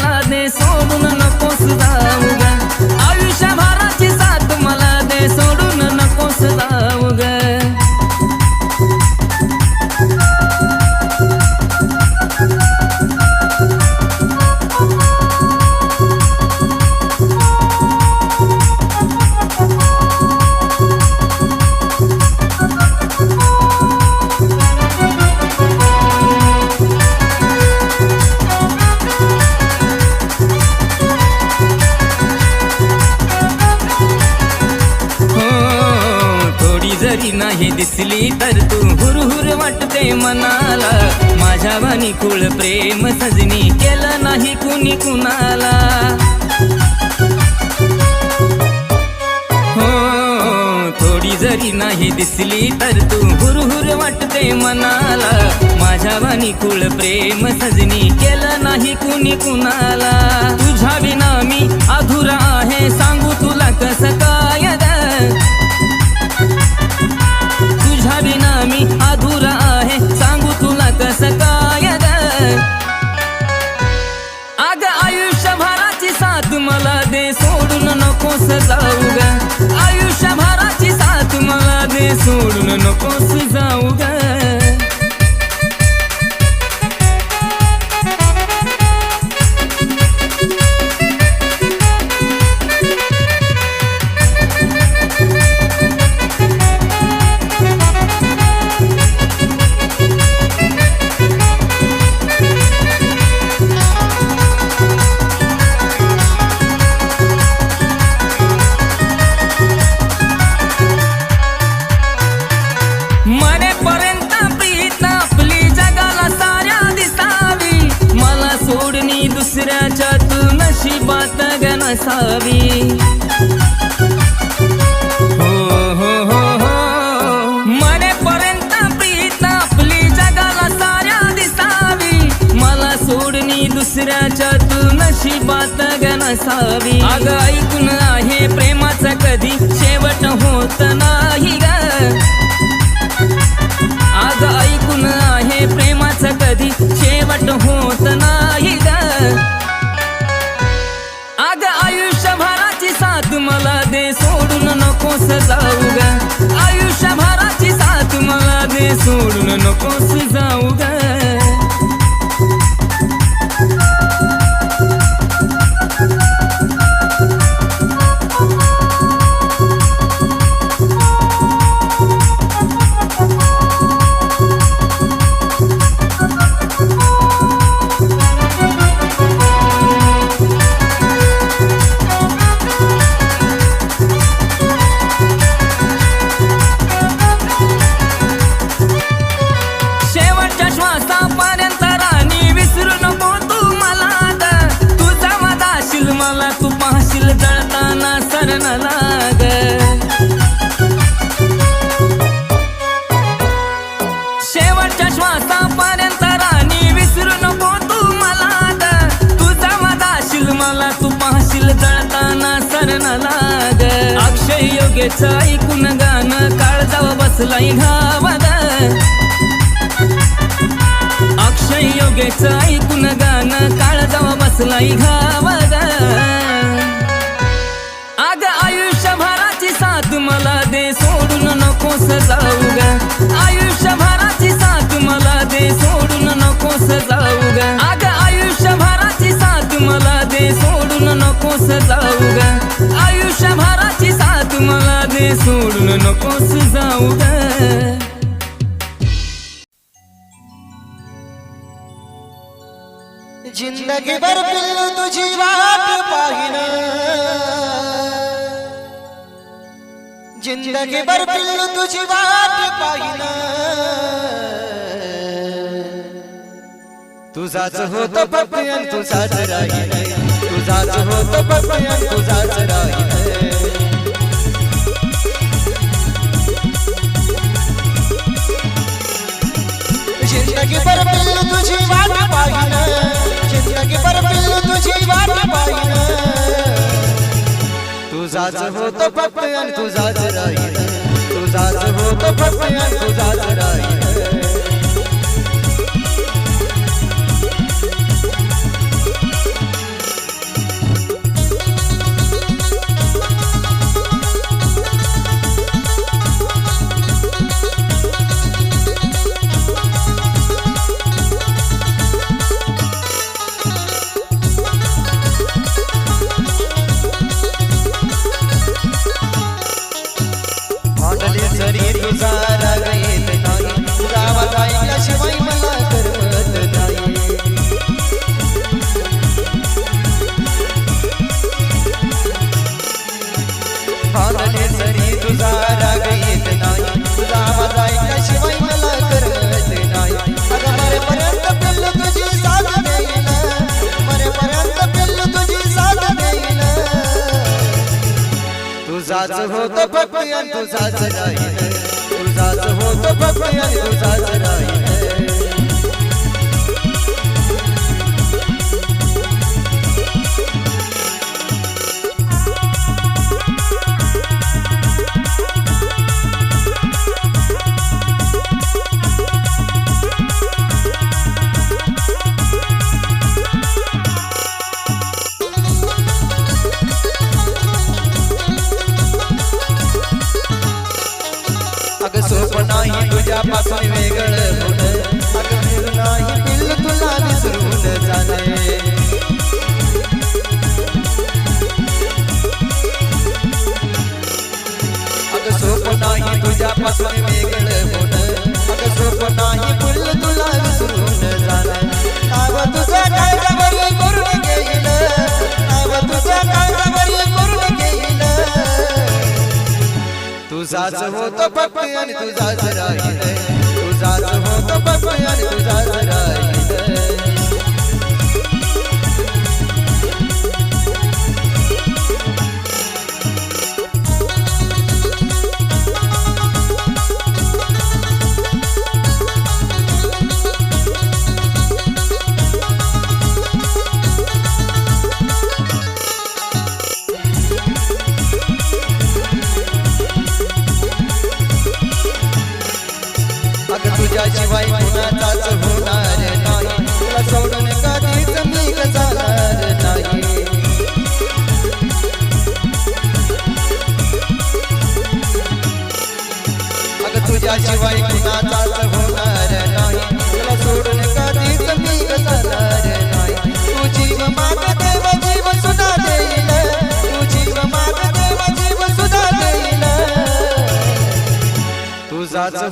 साथ मला दे सोडून प्रेम सजनी केलं नाही कुणी कुणाला. हो थोडी जरी नाही दिसली तर तू हुरहुर वाटते मनाला. माझ्या वाणी कुळ प्रेम सजनी केलं नाही कुणी कुणाला. तुझ्या विना मी अधुरा आहे सांगू तुला कसं काय नकोस जाऊ ग? आयुष्यभराची साथ मला दे सोडून नकोस जाऊ ग. जाऊ ग आयुष्यभराची साथ मला दे सोडून नकोस जाऊ ग जळताना लाग. अक्षय योगेचं ऐकून गाणं काळजाव बसलाय घावाग अक्षय योगेचं ऐकून गाणं काळजाव बसलाय घावाग आग आयुष्यभराची साथ मला दे सोडून नकोस जाऊ ग. आयुष्यभराची साथ मला दे सोडून नकोस जाऊ ग. आग आयुष्यभराची साथ मला दे सोडून नकोस जाऊ ग. दे सोडून नकोस जाऊ ग. जिंदगी भर पिल्लू तुझी वाट पाहिन जिंदगी भर पिल्लू तुझी वाट पाहिन तुझाच होतो पपयन तुझाच राहीन तुझाच होतो पपयन तुझाच राहीन तुझाच होतो फक्त आणि तुझाच राहील. तुझाच होतो फक्त आणि तुझाच राहील. होतो फक्त तुझाच राहील तुझाच होतो फक्त तुझाच राहील तुझ्यापासून वेगळं होणं नाही दिल तुला विसरून जाणे अगं सोप नाही तुझ्यापासून वेगळं होणं अग सोप नाही फुल तुला विसरून जाणे नाव तुझ्या काय करून घेईल नाव तुझ्या काय तुझाच होतो फक्त आणि तुझाच राहील तुझाच होतो फक्त आणि तुझाच राहील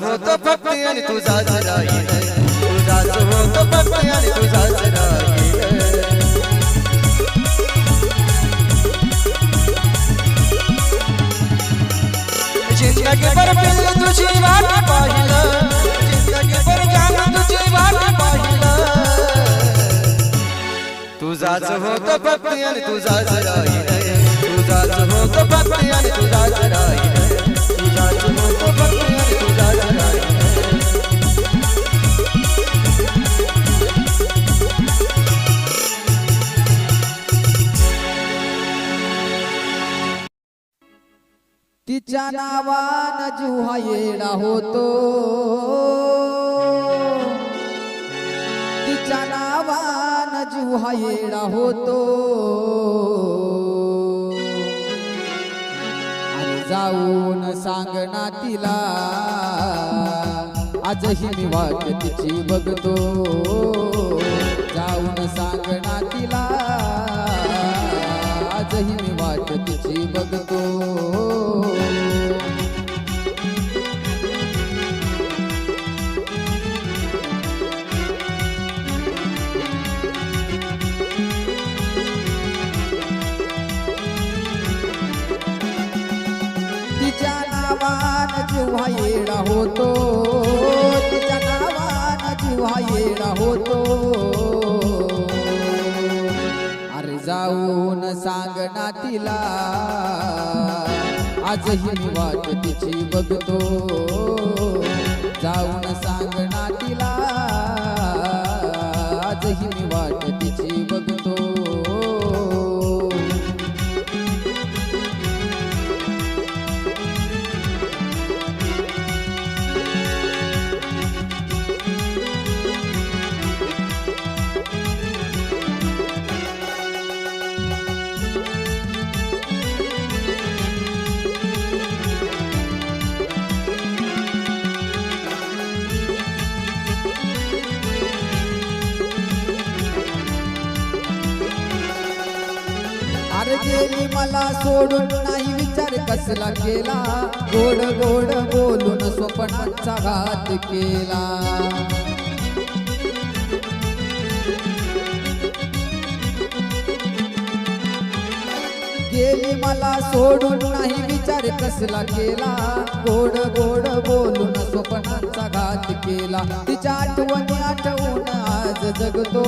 होतो फक्त आणि तुझाच राहील तुझाच होतो फक्त आणि तुझाच राहील जिंदगी भर पिल्ल तुझी वाट पाहिलं. जिंदगी भर जाम तुझी वाट पाहिलं. तुझाच होतो फक्त आणि तुझाच राहील तुझाच होतो फक्त आणि तुझाच राहील तुझाच होतो फक्त नावान जुहा येडा होतो. तिच्या नावान जुहा येडा होतो. आणि जाऊन सांगना तिला आजही मी वाट तिची बघतो. जाऊन सांगना तिला आजही मी वाट तिची बघतो. आजही मी वाट तिची बघतो. जाऊन सांग तिला अरे मला सोडून नाही विचार कसला केला? गोड गोड बोलून स्वप्नाचा घात केला. गेली मला सोडून नाही विचार कसला केला? गोड गोड बोलून स्वप्नांचा घात केला. तिच्या आठवणी आठवून आज जगतो.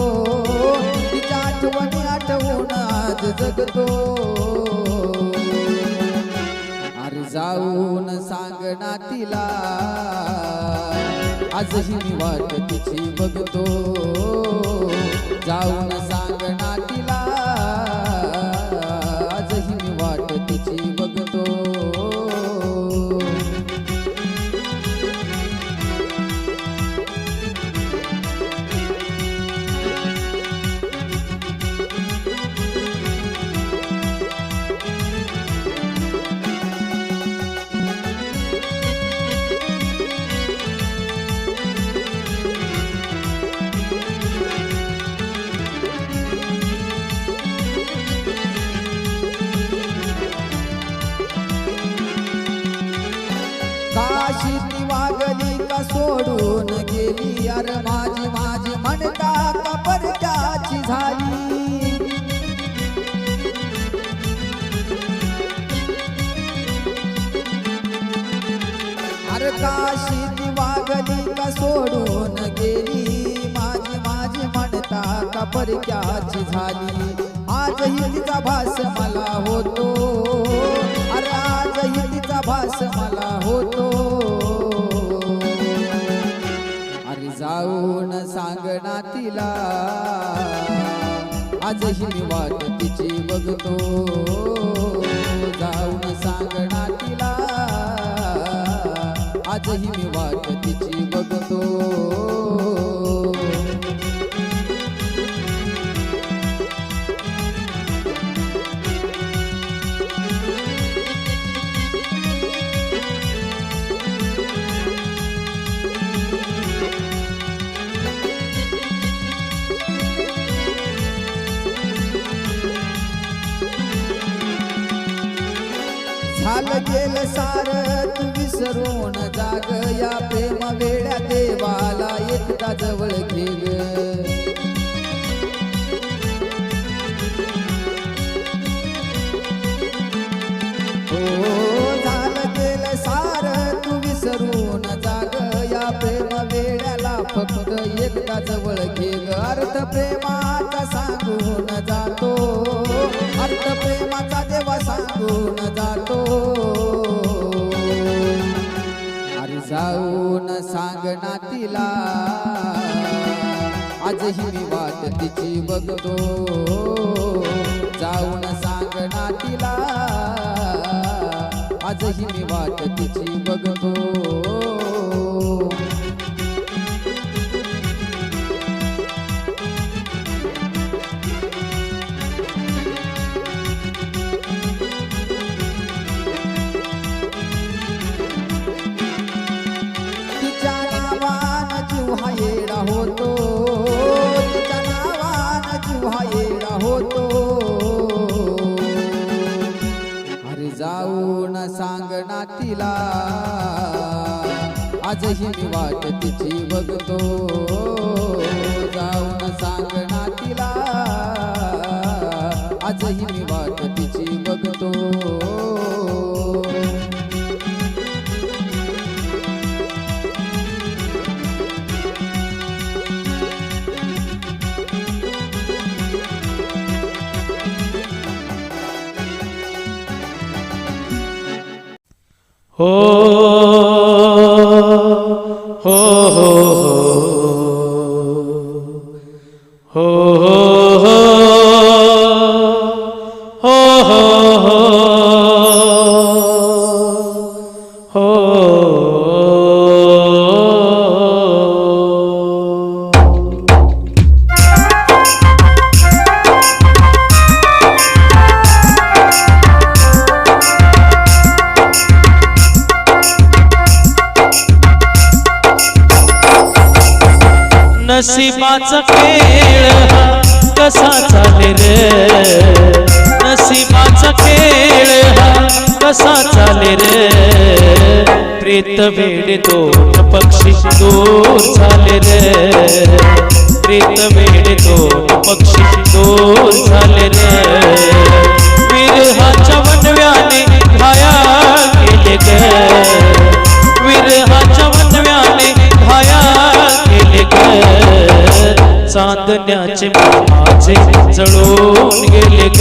तिच्या आठवणी आठवून आज जगतो. अरे जाऊन सांगणा तिला आजही मी वाट तिची बघतो. जाऊन सांग त्याची झाली. आजही तिचा भास मला होतो. अरे आजही तिचा भास मला होतो. अरे जाऊन सांग तिला. आजही मी वाट तिची बघतो. जाऊन सांग तिला. आजही मी वाट तिची बघतो. झालं गेल सार तू विसरून जाग या प्रेम वेळ्या देवाला एकदा जवळ घे ग. हो झालं गेलं सार तू विसरून जाग या प्रेम वेळ्याला फक्त एकदा जवळ घे ग. अर्थ प्रेमाचा सांगून जातो अर्थ प्रेमाचा देवा सांगून जातो ना तिला आजही मी वाट तिची बघतो. जाऊन सांग ना तिला आजही मी वाट तिची बघतो. आजही मी वाट तिची बघतो. जाऊन सांग तिला आजही मी Oh. नशिबाचा खेळ कसा चाले रे? नशिबाचा खेळ कसा चाले रे? प्रेत वेड तो पक्षी दूर झाले रे. प्रेत वेड तो पक्षी दूर झाले रे. ग चांदण्याचे मन माझे जळून गेले ग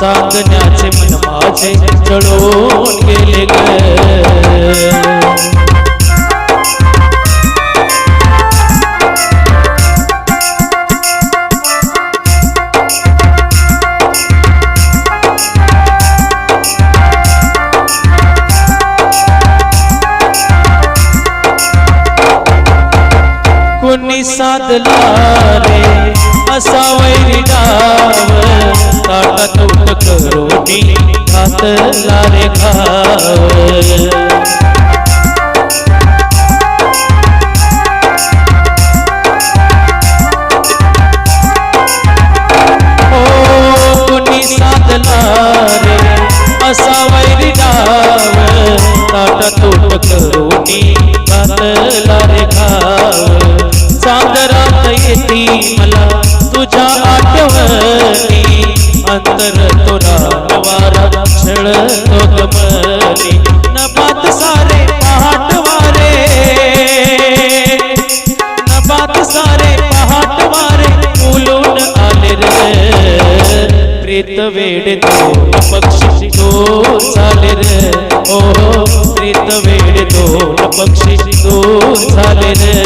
चांदण्याचे मन माझे जळून गेले ग बदला रे असा वैरी डाव. ताटा तोट करोटी घातला रे घाव अंतर तोरा वारा छळतो गमनी नबात सारे पहाट वारे नबात सारे पहाट वारे फुलून आले रे. प्रीत वेड तो पक्षी तो चाले रे. ओ प्रीत वेड तो पक्षी तो चाले रे.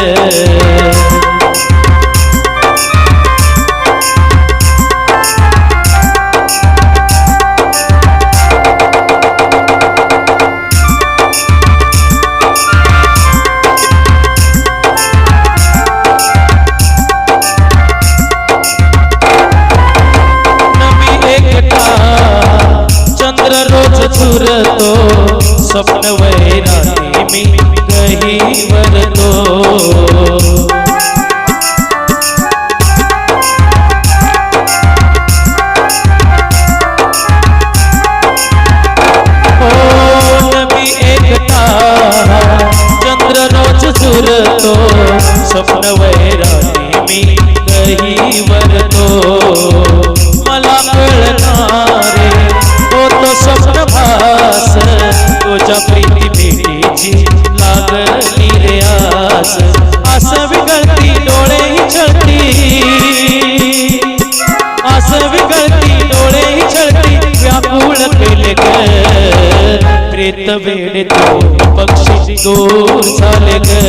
चंद्र स्वप्न वैराती मी कही वरतो। ओ चंद्र रोज झुरतो स्वप्न वै आस आस विगळती डोळेही छळती. आस विगळती डोळेही छळती. व्याकुळ केले ग. प्रेत वेळे तो पक्षी दूर झाले ग.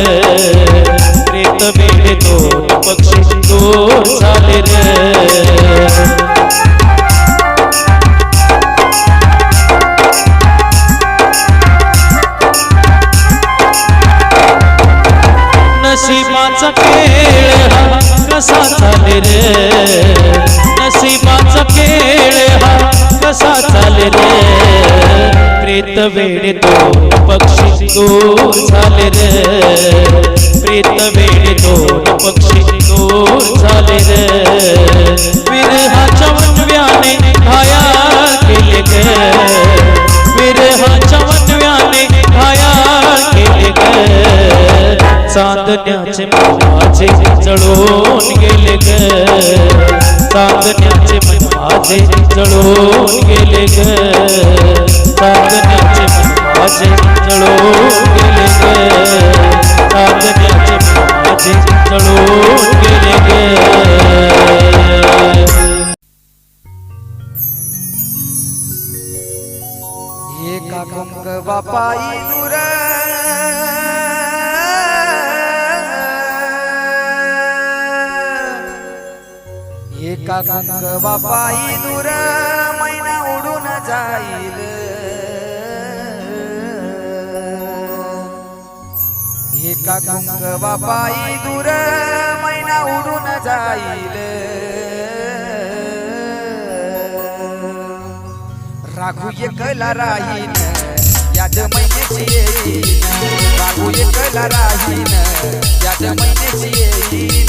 प्रेत वेळे तो पक्षी दूर झाले रे नशिबाचा खेळ हा कसा चाले रे नशिबाचा खेळ हा कसा चाले रे प्रेत वेळ तो पक्षी दूर झाले रे प्रेत वेळ दोन पक्षी दूर झाले रे विरहाच्या वनव्याने घाया केले गे. विरहाच्या वनव्याने घाया केले गे. चांदण्याचे माझे जळून गेले ग. चांदण्याचे माझे जळून गेले ग. चांदण्याचे माझे जळून गेले ग. चांदण्याचे माझे जळून गेले ग. एका कुंक बापाई एका कुंक बापाई दूर मैना उडून जाईल. एका कुंक बापाई दूर मैना उडून जाईल. राघू एकला राहीन याद महिन्याची येईन राघू एकला राहीन याद महिन्याची येईन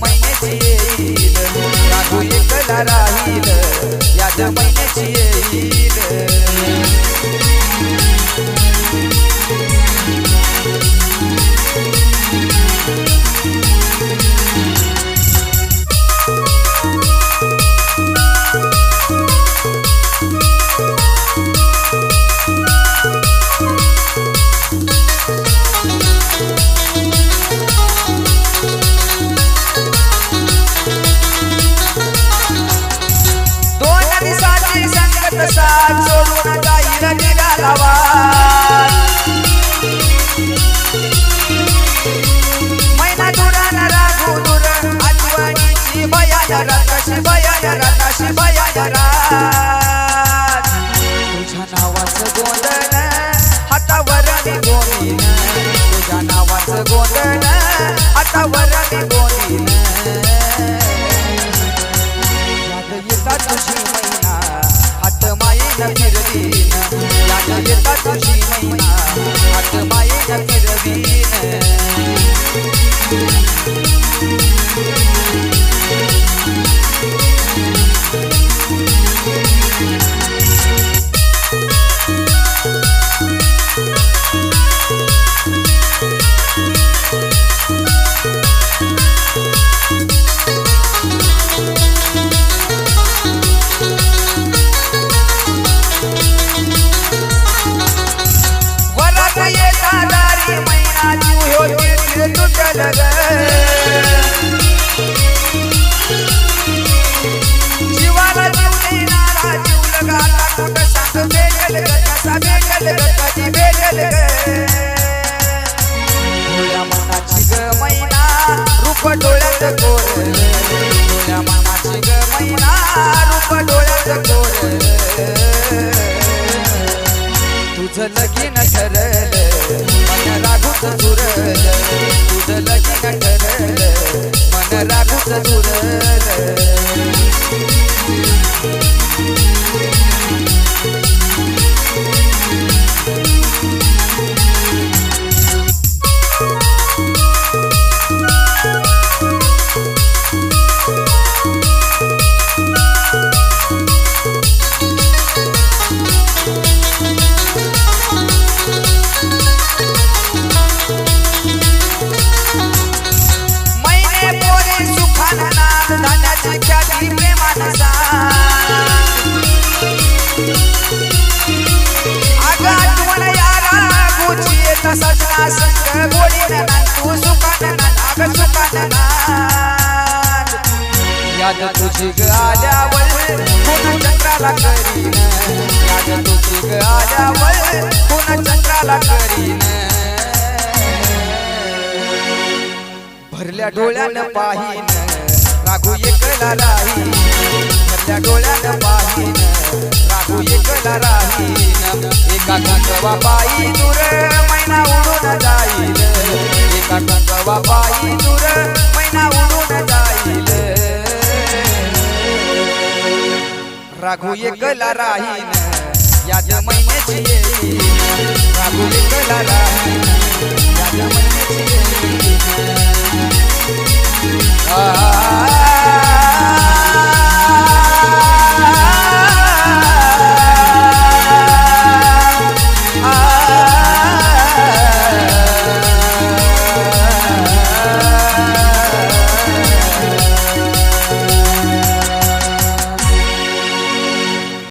महिन्याची येईल. राहू एकदा राहील. याच्या महिन्याची येईल. वय पुन्हा चंद्राला करीन. भरल्या डोळ्यानं पाहिन राघू एकला राहीन. भरल्या डोळ्यानं पाहिन राघू एकला राहीन. एका कंकवा पायी दूर मैना उडून जाईल. एका कंकवा पायी दूर मैना उडून जाईल. राघू एकला राहीन या महिना Ah, ah, ah, ah.